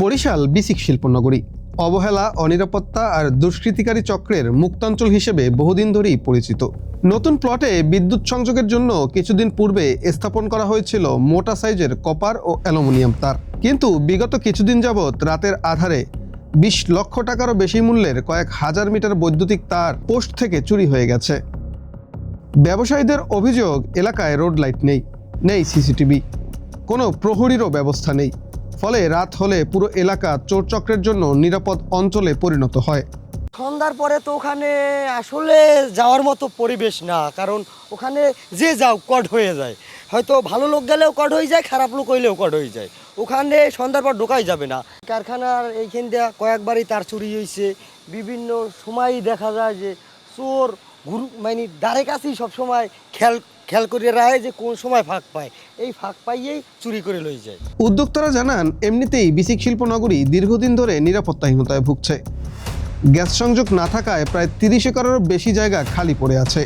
বরিশাল বিসিক শিল্পনগরী। অবহেলা, অনিরাপত্তা আর দুষ্কৃতিকারী চক্রের মুক্তাঞ্চল হিসেবে বহুদিন ধরেই পরিচিত। নতুন প্লটে বিদ্যুৎ সংযোগের জন্য কিছুদিন পূর্বে স্থাপন করা হয়েছিল মোটা সাইজের কপার ও অ্যালুমিনিয়াম তার। কিন্তু বিগত কিছুদিন যাবৎ রাতের আধারে বিশ লক্ষ টাকারও বেশি মূল্যের কয়েক হাজার মিটার বৈদ্যুতিক তার পোস্ট থেকে চুরি হয়ে গেছে। ব্যবসায়ীদের অভিযোগ, এলাকায় রোড লাইট নেই নেই সিসিটিভি। কোনো প্রহরীরও ব্যবস্থা নেই। ফলে রাত হলে পুরো এলাকা চোরচক্রের জন্য নিরাপদ অঞ্চলে পরিণত হয়। সন্ধ্যার পরে তো ওখানে আসলে যাওয়ার মতো পরিবেশ না, কারণ ওখানে যে যাও কট হয়ে যায়। হয়তো ভালো লোক গেলেও কট হয়ে যায়, খারাপ লোক হইলেও কট হয়ে যায়। ওখানে সন্ধ্যার পর ঢোকাই যাবে না। কারখানার এইখান দিয়ে কয়েকবারই তার চুরি হয়েছে বিভিন্ন সময়ই দেখা যায় যে চোর গুরু মানে দ্বারে কাছেই সবসময়, খেয়াল খেয়াল করে রায় যে কোন সময় ফাঁক পায়। এই ফাঁক পাইয়েই চুরি করে লই যায়। উদ্যোক্তারা জানান এমনিতেই বিসিক শিল্প নগরী দীর্ঘদিন ধরে নিরাপত্তাহীনতায় ভুগছে। গ্যাস সংযোগ না থাকায় প্রায় তিরিশ একরেরও বেশি জায়গা খালি পড়ে আছে।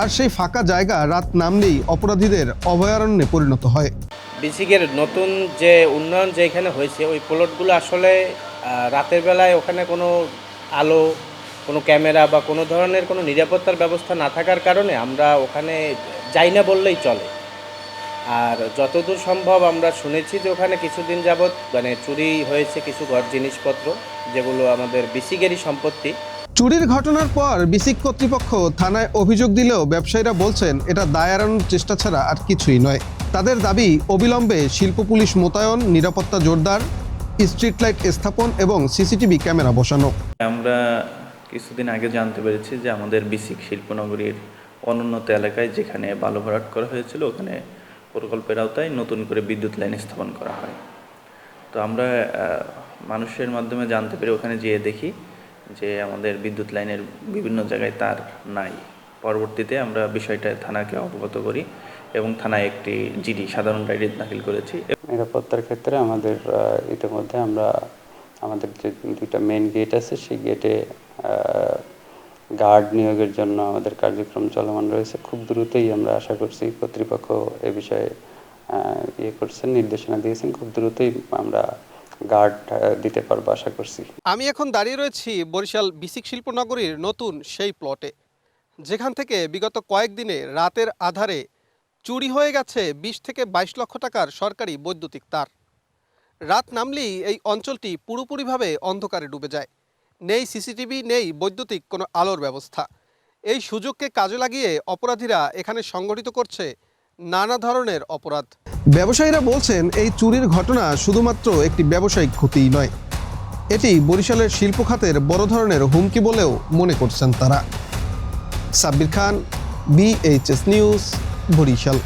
আর সেই ফাঁকা জায়গা রাত নামলেই অপরাধীদের অভয়ারণ্যে পরিণত হয়। বিসিকের নতুন যে উন্নয়ন যে এখানে হয়েছে ওই প্লটগুলো আসলে রাতের বেলায় ওখানে কোনো আলো কোনো ক্যামেরা বা কোনো ধরনের কোনো নিরাপত্তার ব্যবস্থা না থাকার কারণে আমরা ওখানে যাই না বললেই চলে। আর যতদূর সম্ভব আমরা শুনেছি যে ওখানে কিছুদিন যাবৎ মানে চুরি হয়েছে কিছু ঘর জিনিসপত্র যেগুলো আমাদের বিসিকেরই সম্পত্তি। চুরির ঘটনার পর বিসিক কর্তৃপক্ষ থানায় অভিযোগ দিলেও ব্যবসায়ীরা বলছেন এটা দায় এড়ানোর চেষ্টা ছাড়া আর কিছুই নয়। তাদের দাবি অবিলম্বে শিল্প পুলিশ মোতায়েন নিরাপত্তা জোরদার স্ট্রিট লাইট স্থাপন এবং সিসিটিভি ক্যামেরা বসানো। আমরা কিছুদিন আগে জানতে পেরেছি যে আমাদের বিসিক শিল্পনগরীর অনুন্নত এলাকায় যেখানে বালু ভরাট করা হয়েছিল, ওখানে প্রকল্পের আওতায় নতুন করে বিদ্যুৎ লাইন স্থাপন করা হয়। তো আমরা মানুষের মাধ্যমে জানতে পেরে ওখানে যেয়ে দেখি যে আমাদের বিদ্যুৎ লাইনের বিভিন্ন জায়গায় তার নাই। পরবর্তীতে আমরা বিষয়টা থানাকে অবগত করি এবং থানায় একটি জিডি, সাধারণ ডায়েরি দাখিল করেছি। নিরাপত্তার ক্ষেত্রে আমাদের ইতিমধ্যে আমরা, আমাদের যে দুইটা মেন গেট আছে, সেই গেটে গার্ড নিয়োগের জন্য আমাদের কার্যক্রম চলমান রয়েছে। খুব দ্রুতই আমরা আশা করছি কর্তৃপক্ষ এ বিষয়ে ইয়ে করছেন, নির্দেশনা দিয়েছেন। খুব দ্রুতই আমরা গার্ড দিতে পারব আশা করছি। আমি এখন দাঁড়িয়ে রয়েছি বরিশাল বিসিক শিল্পনগরীর নতুন সেই প্লটে যেখান থেকে বিগত কয়েকদিনে রাতের আধারে চুরি হয়ে গেছে বিশ থেকে বাইশ লক্ষ টাকার সরকারি বৈদ্যুতিক তার। রাত নামলেই এই অঞ্চলটি পুরোপুরিভাবে অন্ধকারে ডুবে যায়। নেই, সিসিটিভি নেই, বৈদ্যুতিক কোনো আলোর ব্যবস্থা। এই সুযোগকে কাজে লাগিয়ে অপরাধীরা এখানে সংগঠিত করছে নানা ধরনের অপরাধ। ব্যবসায়ীরা বলছেন, এই চুরির ঘটনা শুধুমাত্র একটি ব্যবসায়িক ক্ষতিই নয়। এটি বরিশালের শিল্প খাতের বড় ধরনের হুমকি বলেও মনে করছেন তারা। Sabbir Khan BHS news Barishal.